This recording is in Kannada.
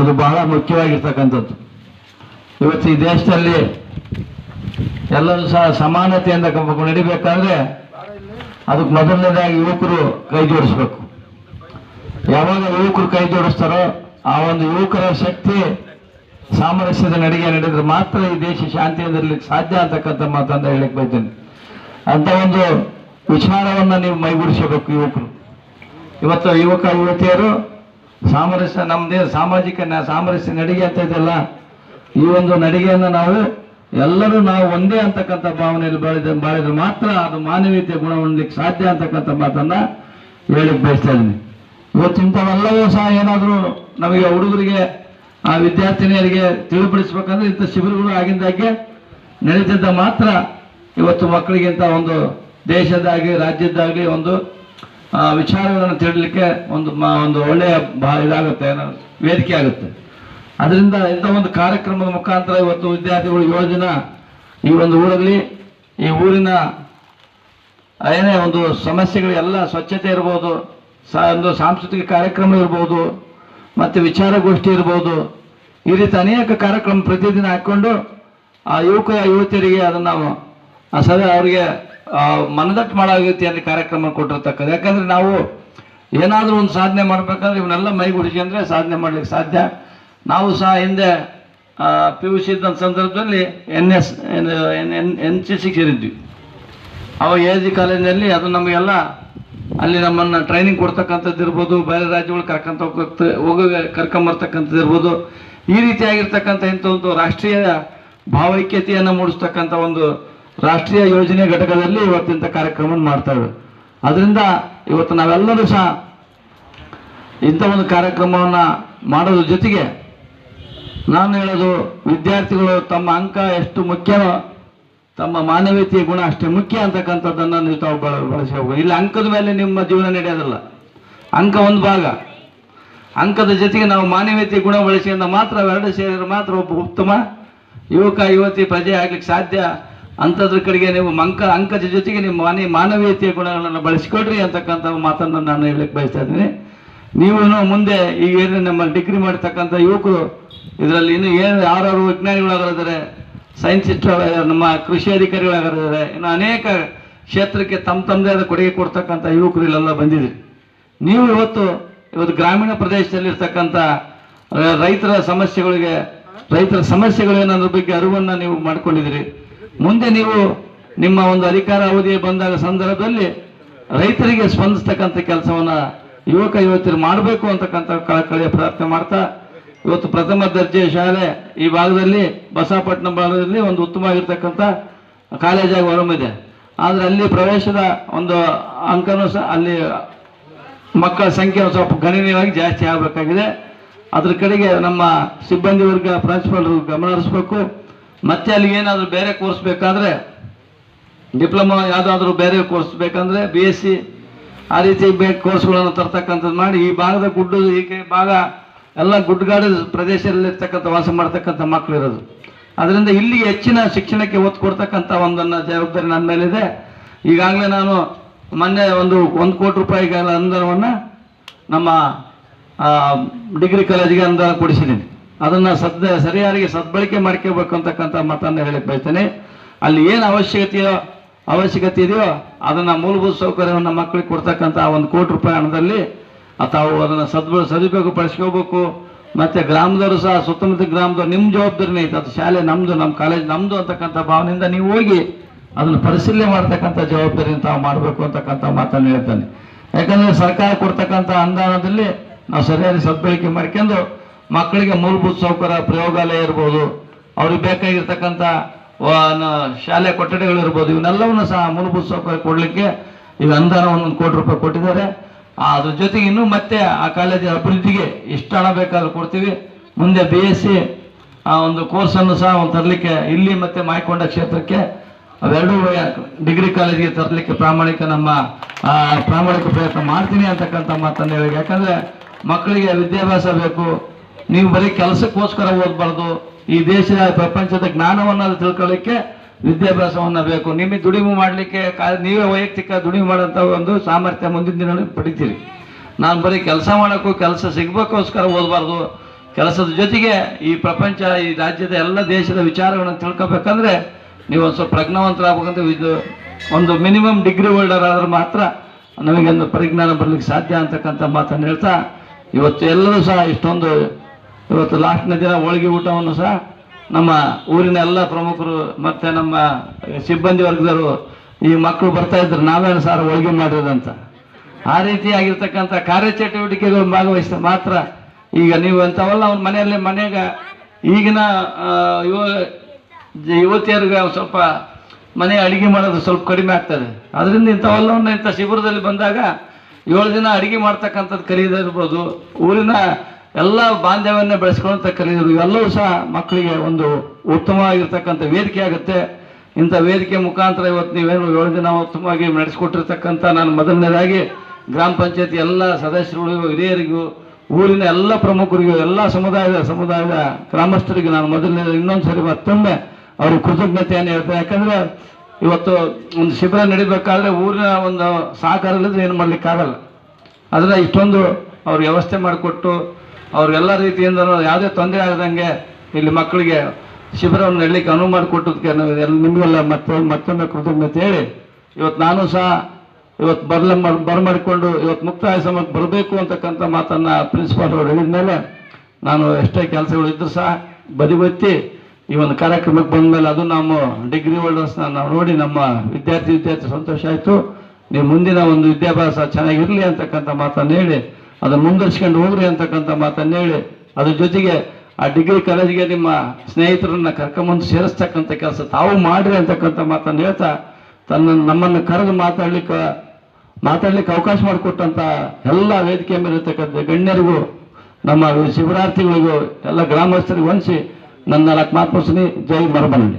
ಇದು ಬಹಳ ಮುಖ್ಯವಾಗಿರ್ತಕ್ಕಂಥದ್ದು. ಇವತ್ತು ಈ ದೇಶದಲ್ಲಿ ಎಲ್ಲರೂ ಸಹ ಸಮಾನತೆಯಿಂದ ನಡಿಬೇಕಾದ್ರೆ ಅದಕ್ಕೆ ಮೊದಲನೇದಾಗಿ ಯುವಕರು ಕೈ ಜೋಡಿಸ್ಬೇಕು. ಯಾವಾಗ ಯುವಕರು ಕೈ ಜೋಡಿಸ್ತಾರೋ ಆ ಒಂದು ಯುವಕರ ಶಕ್ತಿ ಸಾಮರಸ್ಯದ ನಡಿಗೆ ನಡೆದ್ರೆ ಮಾತ್ರ ಈ ದೇಶ ಶಾಂತಿಯಿಂದ ಇರ್ಲಿಕ್ಕೆ ಸಾಧ್ಯ ಅಂತಕ್ಕಂಥ ಮಾತಂತ ಹೇಳಕ್ ಬೈತೇನೆ ಅಂತ ಒಂದು ವಿಚಾರವನ್ನು ನೀವು ಮೈಗೂಡಿಸಬೇಕು ಯುವಕರು. ಇವತ್ತು ಯುವಕ ಯುವತಿಯರು ಸಾಮರಸ್ಯ ನಮ್ಮದೇ ಸಾಮಾಜಿಕ ಸಾಮರಸ್ಯ ನಡಿಗೆ ಅಂತ ಇದೆಯಲ್ಲ, ಈ ಒಂದು ನಡಿಗೆಯನ್ನು ನಾವು ಎಲ್ಲರೂ ನಾವು ಒಂದೇ ಅಂತಕ್ಕಂಥ ಭಾವನೆಯಲ್ಲಿ ಬಾಳಿದ ಬಾಳಿದ್ರೆ ಮಾತ್ರ ಅದು ಮಾನವೀಯತೆ ಗುಣ ಹೊಂದಲಿಕ್ಕೆ ಸಾಧ್ಯ ಅಂತಕ್ಕಂಥ ಮಾತನ್ನ ಹೇಳಿಕ್ ಬಯಸ್ತಾ ಇದ್ದೀನಿ. ಇವತ್ತು ಇಂಥವೆಲ್ಲವೂ ಸಹ ಏನಾದರೂ ನಮಗೆ ಹುಡುಗರಿಗೆ, ಆ ವಿದ್ಯಾರ್ಥಿನಿಯರಿಗೆ ತಿಳಿಪಡಿಸ್ಬೇಕಂದ್ರೆ ಇಂಥ ಶಿಬಿರಗಳು ಆಗಿಂದಾಗೆ ನಡೀತಿದ್ದ ಮಾತ್ರ ಇವತ್ತು ಮಕ್ಕಳಿಗಿಂತ ಒಂದು ದೇಶದ್ದಾಗಲಿ, ರಾಜ್ಯದ್ದಾಗಲಿ ಒಂದು ವಿಚಾರಗಳನ್ನು ತಿಳಿಲಿಕ್ಕೆ ಒಂದು ಒಂದು ಒಳ್ಳೆಯ ಬಾ ಇದಾಗುತ್ತೆ ವೇದಿಕೆ ಆಗುತ್ತೆ. ಅದರಿಂದ ಇಂಥ ಒಂದು ಕಾರ್ಯಕ್ರಮದ ಮುಖಾಂತರ ಇವತ್ತು ವಿದ್ಯಾರ್ಥಿಗಳು ದಿನ ಈ ಒಂದು ಊರಲ್ಲಿ, ಈ ಊರಿನ ಏನೇ ಒಂದು ಸಮಸ್ಯೆಗಳು, ಎಲ್ಲ ಸ್ವಚ್ಛತೆ ಇರ್ಬೋದು, ಸಾ, ಒಂದು ಸಾಂಸ್ಕೃತಿಕ ಕಾರ್ಯಕ್ರಮ ಇರ್ಬೋದು, ಮತ್ತು ವಿಚಾರಗೋಷ್ಠಿ ಇರ್ಬೋದು, ಈ ರೀತಿ ಅನೇಕ ಕಾರ್ಯಕ್ರಮ ಪ್ರತಿದಿನ ಹಾಕ್ಕೊಂಡು ಆ ಯುವಕ, ಯುವತಿಯರಿಗೆ ಅದನ್ನು ಆ ಸದ ಅವರಿಗೆ ಮನದಟ್ಟು ಮಾಡಿ ಅಲ್ಲಿ ಕಾರ್ಯಕ್ರಮ ಕೊಟ್ಟಿರ್ತಕ್ಕದ್ದು ಯಾಕಂದ್ರೆ ನಾವು ಏನಾದರೂ ಒಂದು ಸಾಧನೆ ಮಾಡ್ಬೇಕಂದ್ರೆ ಇವನ್ನೆಲ್ಲ ಮೈಗೂಡಿಸ್ಕೊಂಡ್ರೆ ಸಾಧನೆ ಮಾಡ್ಲಿಕ್ಕೆ ಸಾಧ್ಯ. ನಾವು ಸಹ ಹಿಂದೆ ಪಿ ಯು ಸಿ ಇದ್ದಂಥ ಸಂದರ್ಭದಲ್ಲಿ N S N C C ಸೇರಿದ್ವಿ. ಅವ ಎ ಜಿ ಕಾಲೇಜಿನಲ್ಲಿ ಅದು ನಮಗೆಲ್ಲ ಅಲ್ಲಿ ನಮ್ಮನ್ನು ಟ್ರೈನಿಂಗ್ ಕೊಡ್ತಕ್ಕಂಥದ್ದು ಇರ್ಬೋದು, ಬೇರೆ ರಾಜ್ಯಗಳು ಕರ್ಕೊಂತ ಹೋಗ್ತ ಹೋಗ, ಕರ್ಕೊಂಬರ್ತಕ್ಕಂಥದ್ದು ಇರ್ಬೋದು. ಈ ರೀತಿಯಾಗಿರ್ತಕ್ಕಂಥ ಇಂಥ ಒಂದು ರಾಷ್ಟ್ರೀಯ ಭಾವೈಕ್ಯತೆಯನ್ನು ಮೂಡಿಸ್ತಕ್ಕಂಥ ಒಂದು ರಾಷ್ಟ್ರೀಯ ಯೋಜನೆ ಘಟಕದಲ್ಲಿ ಇವತ್ತಿಂತ ಕಾರ್ಯಕ್ರಮವನ್ನು ಮಾಡ್ತೇವೆ ಅದರಿಂದ ಇವತ್ತು ನಾವೆಲ್ಲರೂ ಸಹ ಇಂಥ ಒಂದು ಕಾರ್ಯಕ್ರಮವನ್ನು ಮಾಡೋದ್ರ ಜೊತೆಗೆ ನಾನು ಹೇಳೋದು ವಿದ್ಯಾರ್ಥಿಗಳು ತಮ್ಮ ಅಂಕ ಎಷ್ಟು ಮುಖ್ಯವೋ ತಮ್ಮ ಮಾನವೀಯತೆಯ ಗುಣ ಅಷ್ಟೇ ಮುಖ್ಯ ಅಂತಕ್ಕಂಥದ್ದನ್ನು ನೀವು ತಾವು ಬಳ ಬಳಸಬೇಕು ಇಲ್ಲಿ ಅಂಕದ ಮೇಲೆ ನಿಮ್ಮ ಜೀವನ ನಡೆಯೋದಿಲ್ಲ. ಅಂಕ ಒಂದು ಭಾಗ. ಅಂಕದ ಜೊತೆಗೆ ನಾವು ಮಾನವೀಯತೆ ಗುಣ ಬಳಸಿಯಿಂದ ಮಾತ್ರ ಎರಡು ಸೇರಿದ್ರೆ ಮಾತ್ರ ಒಬ್ಬ ಉತ್ತಮ ಯುವಕ, ಯುವತಿ, ಪ್ರಜೆ ಆಗ್ಲಿಕ್ಕೆ ಸಾಧ್ಯ. ಅಂಥದ್ರ ಕಡೆಗೆ ನೀವು ಮಂಕ ಅಂಕದ ಜೊತೆಗೆ ನಿಮ್ಮ ಮನೆ ಮಾನವೀಯತೆಯ ಗುಣಗಳನ್ನು ಬಳಸಿಕೊಡ್ರಿ ಅಂತಕ್ಕಂಥ ಮಾತನ್ನು ನಾನು ಹೇಳಕ್ಕೆ ಬಯಸ್ತಾ ಇದ್ದೀನಿ. ನೀವು ಮುಂದೆ ಈಗ ಏನು ನಮ್ಮ ಡಿಗ್ರಿ ಮಾಡಿರ್ತಕ್ಕಂಥ ಯುವಕರು ಇದರಲ್ಲಿ ಇನ್ನು ಏನು ಯಾರು ವಿಜ್ಞಾನಿಗಳಾಗಿದ್ದಾರೆ ಸೈನ್ಸಿಸ್ಟ್ ನಮ್ಮ ಕೃಷಿ ಅಧಿಕಾರಿಗಳಾಗಿದ್ದಾರೆ ಇನ್ನು ಅನೇಕ ಕ್ಷೇತ್ರಕ್ಕೆ ತಮ್ಮ ತಮ್ಮದೇ ಆದ ಕೊಡುಗೆ ಕೊಡ್ತಕ್ಕಂಥ ಯುವಕರು ಇಲ್ಲೆಲ್ಲ ಬಂದಿದ್ರಿ. ನೀವು ಇವತ್ತು ಇವತ್ತು ಗ್ರಾಮೀಣ ಪ್ರದೇಶದಲ್ಲಿರ್ತಕ್ಕಂಥ ರೈತರ ಸಮಸ್ಯೆಗಳಿಗೆ, ರೈತರ ಸಮಸ್ಯೆಗಳು ಏನನ್ನೋದ್ರ ಬಗ್ಗೆ ಅರಿವನ್ನು ನೀವು ಮಾಡ್ಕೊಂಡಿದ್ದೀರಿ. ಮುಂದೆ ನೀವು ನಿಮ್ಮ ಒಂದು ಅಧಿಕಾರ ಅವಧಿ ಬಂದಾಗ ಸಂದರ್ಭದಲ್ಲಿ ರೈತರಿಗೆ ಸ್ಪಂದಿಸ್ತಕ್ಕಂಥ ಕೆಲಸವನ್ನ ಯುವಕ ಯುವತಿಯರು ಮಾಡಬೇಕು ಅಂತಕ್ಕಂಥ ಕಳಕಳಿಯ ಪ್ರಾರ್ಥನೆ ಮಾಡ್ತಾ, ಇವತ್ತು ಪ್ರಥಮ ದರ್ಜೆ ಶಾಲೆ ಈ ಭಾಗದಲ್ಲಿ ಬಸಾಪಟ್ಟಣ ಭಾಗದಲ್ಲಿ ಒಂದು ಉತ್ತಮವಾಗಿರ್ತಕ್ಕಂಥ ಕಾಲೇಜಾಗಿ ಹೊರಮಿದೆ ಆದರೆ ಅಲ್ಲಿ ಪ್ರವೇಶದ ಒಂದು ಅಂಕನೂ ಸಹ ಅಲ್ಲಿ ಮಕ್ಕಳ ಸಂಖ್ಯೆ ಸ್ವಲ್ಪ ಗಣನೀಯವಾಗಿ ಜಾಸ್ತಿ ಆಗಬೇಕಾಗಿದೆ. ಅದ್ರ ಕಡೆಗೆ ನಮ್ಮ ಸಿಬ್ಬಂದಿ ವರ್ಗ ಪ್ರಾಂಶುಪಾಲರು ಗಮನ ಹರಿಸ್ಬೇಕು. ಮತ್ತೆ ಅಲ್ಲಿ ಏನಾದರೂ ಬೇರೆ ಕೋರ್ಸ್ ಬೇಕಾದ್ರೆ ಡಿಪ್ಲೊಮಾ ಯಾವುದಾದ್ರೂ ಬೇರೆ ಕೋರ್ಸ್ ಬೇಕಂದ್ರೆ ಬಿ ಎಸ್ ಸಿ ಆ ರೀತಿ ಬೇ ಕೋರ್ಸ್ಗಳನ್ನು ತರ್ತಕ್ಕಂಥದ್ದು ಮಾಡಿ ಈ ಭಾಗದ ಗುಡ್ಡು ಈ ಕೈ ಭಾಗ ಎಲ್ಲ ಗುಡ್ಡಗಾಡು ಪ್ರದೇಶದಲ್ಲಿರ್ತಕ್ಕಂಥ ವಾಸ ಮಾಡ್ತಕ್ಕಂಥ ಮಕ್ಕಳು ಇರೋದು. ಅದರಿಂದ ಇಲ್ಲಿ ಹೆಚ್ಚಿನ ಶಿಕ್ಷಣಕ್ಕೆ ಒತ್ತು ಕೊಡ್ತಕ್ಕಂಥ ಒಂದನ್ನ ಜವಾಬ್ದಾರಿ ನನ್ನ ಮೇಲಿದೆ. ಈಗಾಗಲೇ ನಾನು ಮೊನ್ನೆ ಒಂದು ಒಂದು ಕೋಟಿ ರೂಪಾಯಿಗಳ ಅನುದಾನವನ್ನು ನಮ್ಮ ಡಿಗ್ರಿ ಕಾಲೇಜಿಗೆ ಅನುದಾನ ಕೊಡಿಸಿದ್ದೀನಿ. ಅದನ್ನು ಸದ್ ಸರಿಯಾಗಿ ಸದ್ಬಳಕೆ ಮಾಡ್ಕೋಬೇಕು ಅಂತಕ್ಕಂಥ ಮಾತನ್ನು ಬಯಸ್ತೇನೆ. ಅಲ್ಲಿ ಏನು ಅವಶ್ಯಕತೆಯೋ, ಅವಶ್ಯಕತೆ ಇದೆಯೋ ಅದನ್ನು ಮೂಲಭೂತ ಸೌಕರ್ಯವನ್ನು ಮಕ್ಕಳಿಗೆ ಕೊಡ್ತಕ್ಕಂಥ ಒಂದು ಕೋಟಿ ರೂಪಾಯಿ ಹಣದಲ್ಲಿ ಅಥವಾ ಅದನ್ನು ಸದ್ಬಳ ಸದುಪಯೋಗ ಪಡಿಸ್ಕೋಬೇಕು. ಮತ್ತು ಗ್ರಾಮದವರು ಸಹ ಸುತ್ತಮುತ್ತ ಗ್ರಾಮದವ್ರು ನಿಮ್ಮ ಜವಾಬ್ದಾರಿನೇ ಐತೆ. ಅದು ಶಾಲೆ ನಮ್ಮದು ನಮ್ಮ ಕಾಲೇಜ್ ನಮ್ಮದು ಅಂತಕ್ಕಂಥ ಭಾವನೆಯಿಂದ ನೀವು ಹೋಗಿ ಅದನ್ನು ಪರಿಶೀಲನೆ ಮಾಡ್ತಕ್ಕಂಥ ಜವಾಬ್ದಾರಿಯನ್ನು ತಾವು ಮಾಡಬೇಕು ಅಂತಕ್ಕಂಥ ಮಾತನ್ನು ಹೇಳ್ತಾನೆ. ಯಾಕಂದರೆ ಸರ್ಕಾರ ಕೊಡ್ತಕ್ಕಂಥ ಅನುದಾನದಲ್ಲಿ ನಾವು ಸರಿಯಾಗಿ ಸದ್ಬಳಕೆ ಮಾಡ್ಕೊಂಡು ಮಕ್ಕಳಿಗೆ ಮೂಲಭೂತ ಸೌಕರ್ಯ, ಪ್ರಯೋಗಾಲಯ ಇರ್ಬೋದು, ಅವ್ರಿಗೆ ಬೇಕಾಗಿರ್ತಕ್ಕಂಥ ಶಾಲೆ ಕೊಠಡಿಗಳು ಇರ್ಬೋದು ಇವನ್ನೆಲ್ಲವನ್ನು ಸಹ ಮೂಲಭೂತ ಸೌಕರ್ಯ ಕೊಡಲಿಕ್ಕೆ ಈಗ ಅನುದಾನ ಒಂದು ಕೋಟಿ ರೂಪಾಯಿ ಕೊಟ್ಟಿದ್ದಾರೆ. ಅದ್ರ ಜೊತೆಗೆ ಇನ್ನೂ ಮತ್ತೆ ಆ ಕಾಲೇಜಿನ ಅಭಿವೃದ್ಧಿಗೆ ಎಷ್ಟು ಹಣ ಬೇಕಾದ್ರೂ ಕೊಡ್ತೀವಿ. ಮುಂದೆ ಬಿ ಎಸ್ ಸಿ ಆ ಒಂದು ಕೋರ್ಸನ್ನು ಸಹ ಒಂದು ತರಲಿಕ್ಕೆ, ಇಲ್ಲಿ ಮತ್ತೆ ಮಾಯಕೊಂಡ ಕ್ಷೇತ್ರಕ್ಕೆ ಅವೆರಡೂ ಡಿಗ್ರಿ ಕಾಲೇಜಿಗೆ ತರಲಿಕ್ಕೆ ಪ್ರಾಮಾಣಿಕ ನಮ್ಮ ಪ್ರಾಮಾಣಿಕ ಪ್ರಯತ್ನ ಮಾಡ್ತೀನಿ ಅಂತಕ್ಕಂಥ ಮಾತನ್ನು ಹೇಳಿ ಯಾಕಂದ್ರೆ ಮಕ್ಕಳಿಗೆ ವಿದ್ಯಾಭ್ಯಾಸ ಬೇಕು ನೀವು ಬರೀ ಕೆಲಸಕ್ಕೋಸ್ಕರ ಓದಬಾರ್ದು. ಈ ದೇಶದ ಪ್ರಪಂಚದ ಜ್ಞಾನವನ್ನು ತಿಳ್ಕೊಳ್ಳಿಕ್ಕೆ ವಿದ್ಯಾಭ್ಯಾಸವನ್ನು ಬೇಕು. ನಿಮಗೆ ದುಡಿಮೆ ಮಾಡಲಿಕ್ಕೆ ನೀವೇ ವೈಯಕ್ತಿಕ ದುಡಿಮೆ ಮಾಡೋಂಥ ಒಂದು ಸಾಮರ್ಥ್ಯ ಮುಂದಿನ ದಿನ ಪಡಿತೀರಿ. ನಾನು ಬರೀ ಕೆಲಸ ಮಾಡೋಕ್ಕೂ ಕೆಲಸ ಸಿಗಬೇಕೋಸ್ಕರ ಓದಬಾರ್ದು. ಕೆಲಸದ ಜೊತೆಗೆ ಈ ಪ್ರಪಂಚ, ಈ ರಾಜ್ಯದ ಎಲ್ಲ ದೇಶದ ವಿಚಾರಗಳನ್ನು ತಿಳ್ಕೊಬೇಕಂದ್ರೆ ನೀವು ಒಂದು ಸ್ವಲ್ಪ ಪ್ರಜ್ಞಾವಂತರಾಗಬೇಕಂತ ಇದು ಒಂದು ಮಿನಿಮಮ್ ಡಿಗ್ರಿ ಹೋಲ್ಡರ್ ಆದರೆ ಮಾತ್ರ ನಮಗೆ ಒಂದು ಪರಿಜ್ಞಾನ ಬರಲಿಕ್ಕೆ ಸಾಧ್ಯ ಅಂತಕ್ಕಂಥ ಮಾತನ್ನು ಹೇಳ್ತಾ, ಇವತ್ತು ಎಲ್ಲರೂ ಸಹ ಇಷ್ಟೊಂದು ಇವತ್ತು ಲಾಸ್ಟ್ನ ದಿನ ಹೋಳಿಗೆ ಊಟವನ್ನು ಸಹ ನಮ್ಮ ಊರಿನ ಎಲ್ಲ ಪ್ರಮುಖರು ಮತ್ತು ನಮ್ಮ ಸಿಬ್ಬಂದಿ ವರ್ಗದವರು ಈ ಮಕ್ಕಳು ಬರ್ತಾ ಇದ್ರು. ನಾವೇನು ಸಾರು ಹೋಳಿಗೆ ಮಾಡಿರೋದಂತ ಆ ರೀತಿಯಾಗಿರ್ತಕ್ಕಂಥ ಕಾರ್ಯಚಟುವಟಿಕೆಗಳು ಭಾಗವಹಿಸಿದ ಮಾತ್ರ ಈಗ ನೀವು ಅಂಥವಲ್ಲ ಅವ್ನ ಮನೆಯಲ್ಲೇ ಮನೆಯಾಗ ಈಗಿನ ಯುವ ಯುವತಿಯರಿಗೆ ಸ್ವಲ್ಪ ಮನೆ ಅಡುಗೆ ಮಾಡೋದು ಸ್ವಲ್ಪ ಕಡಿಮೆ ಆಗ್ತದೆ. ಅದರಿಂದ ಇಂಥವೆಲ್ಲವನ್ನು ಇಂಥ ಶಿಬಿರದಲ್ಲಿ ಬಂದಾಗ ಏಳು ದಿನ ಅಡುಗೆ ಮಾಡ್ತಕ್ಕಂಥದ್ದು ಕಲಿಯೋದಿರ್ಬೋದು ಊರಿನ ಎಲ್ಲ ಬಾಂಧವ್ಯವನ್ನು ಬೆಳೆಸ್ಕೊಳ್ತಾ ಕಲಿಯೋದು ಇವೆಲ್ಲವೂ ಸಹ ಮಕ್ಕಳಿಗೆ ಒಂದು ಉತ್ತಮವಾಗಿರ್ತಕ್ಕಂಥ ವೇದಿಕೆ ಆಗುತ್ತೆ. ಇಂಥ ವೇದಿಕೆ ಮುಖಾಂತರ ಇವತ್ತು ನೀವೇನು ಏಳು ದಿನ ಉತ್ತಮವಾಗಿ ನಡೆಸಿಕೊಟ್ಟಿರ್ತಕ್ಕಂಥ ನಾನು ಮೊದಲನೇದಾಗಿ ಗ್ರಾಮ ಪಂಚಾಯತಿ ಎಲ್ಲ ಸದಸ್ಯರುಗಳಿಗೂ, ಹಿರಿಯರಿಗೂ, ಊರಿನ ಎಲ್ಲ ಪ್ರಮುಖರಿಗೂ, ಎಲ್ಲ ಸಮುದಾಯದ ಸಮುದಾಯದ ಗ್ರಾಮಸ್ಥರಿಗೆ ನಾನು ಮೊದಲನೇ ಇನ್ನೊಂದು ಸರಿ ಮತ್ತೊಮ್ಮೆ ಅವ್ರಿಗೆ ಕೃತಜ್ಞತೆಯನ್ನು ಹೇಳ್ತೇನೆ. ಯಾಕಂದರೆ ಇವತ್ತು ಒಂದು ಶಿಬಿರ ನಡಿಬೇಕಾದ್ರೆ ಊರಿನ ಒಂದು ಸಹಕಾರ ಇಲ್ಲದ್ರೆ ಏನು ಮಾಡ್ಲಿಕ್ಕಾಗಲ್ಲ. ಆದರೆ ಇಷ್ಟೊಂದು ಅವ್ರ ವ್ಯವಸ್ಥೆ ಮಾಡಿಕೊಟ್ಟು ಅವ್ರಿಗೆಲ್ಲ ರೀತಿಯಿಂದ ಯಾವುದೇ ತೊಂದರೆ ಆಗದಂಗೆ ಇಲ್ಲಿ ಮಕ್ಕಳಿಗೆ ಶಿಬಿರವನ್ನು ಹೇಳಲಿಕ್ಕೆ ಅನುವು ಮಾಡಿಕೊಟ್ಟದಕ್ಕೆ ನಿಮಗೆಲ್ಲ ಮತ್ತೆ ಮತ್ತೊಮ್ಮೆ ಕೃತಜ್ಞತೆ ಹೇಳಿ, ಇವತ್ತು ನಾನು ಸಹ ಇವತ್ತು ಬರ್ಲ ಬರಮಾಡಿಕೊಂಡು ಇವತ್ತು ಮುಕ್ತಾಯ ಸಮಯಕ್ಕೆ ಬರಬೇಕು ಅಂತಕ್ಕಂಥ ಮಾತನ್ನು ಪ್ರಿನ್ಸಿಪಾಲ್ ಅವರು ಹೇಳಿದ ಮೇಲೆ ನಾನು ಎಷ್ಟೇ ಕೆಲಸಗಳು ಇದ್ದರೂ ಸಹ ಬದಿಗೊತ್ತಿ ಈ ಒಂದು ಕಾರ್ಯಕ್ರಮಕ್ಕೆ ಬಂದ ಮೇಲೆ ಅದು ನಮ್ಮ ಡಿಗ್ರಿ ಹೋಲ್ಡರ್ಸ್ನ ನಾವು ನೋಡಿ ನಮ್ಮ ವಿದ್ಯಾರ್ಥಿ ವಿದ್ಯಾರ್ಥಿ ಸಂತೋಷ ಆಯಿತು. ನೀವು ಮುಂದಿನ ಒಂದು ವಿದ್ಯಾಭ್ಯಾಸ ಚೆನ್ನಾಗಿರಲಿ ಅಂತಕ್ಕಂಥ ಮಾತನ್ನು ಹೇಳಿ ಅದನ್ನು ಮುಂದರ್ಸ್ಕೊಂಡು ಹೋಗ್ರಿ ಅಂತಕ್ಕಂಥ ಮಾತನ್ನು ಹೇಳಿ, ಅದ್ರ ಜೊತೆಗೆ ಆ ಡಿಗ್ರಿ ಕಾಲೇಜಿಗೆ ನಿಮ್ಮ ಸ್ನೇಹಿತರನ್ನ ಕರ್ಕೊಂಬಂದು ಸೇರಿಸ್ತಕ್ಕಂಥ ಕೆಲಸ ತಾವು ಮಾಡ್ರಿ ಅಂತಕ್ಕಂಥ ಮಾತನ್ನು ಹೇಳ್ತಾ, ತನ್ನ ನಮ್ಮನ್ನು ಕರೆದು ಮಾತಾಡ್ಲಿಕ್ಕೆ ಮಾತಾಡ್ಲಿಕ್ಕೆ ಅವಕಾಶ ಮಾಡಿಕೊಟ್ಟಂತ ಎಲ್ಲ ವೇದಿಕೆ ಮೇಲೆ ಇರ್ತಕ್ಕಂಥ ಗಣ್ಯರಿಗೂ, ನಮ್ಮ ಶಿಬಿರಾರ್ಥಿಗಳಿಗೂ, ಎಲ್ಲ ಗ್ರಾಮಸ್ಥರಿಗೂ ಹೊಂದಿಸಿ ನನ್ನ ನಾಲ್ಕು ಮಾತು ಜೈ ಮರಬನ್ನಿ